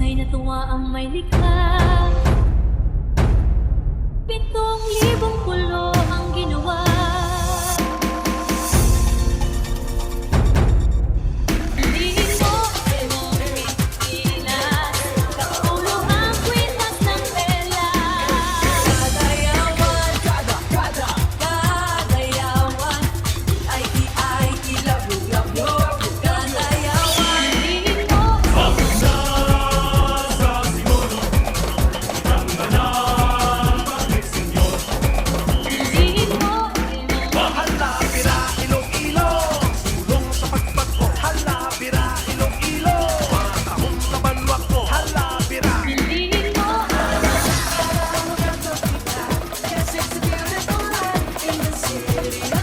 Husay natuwa ang may likha. Bye.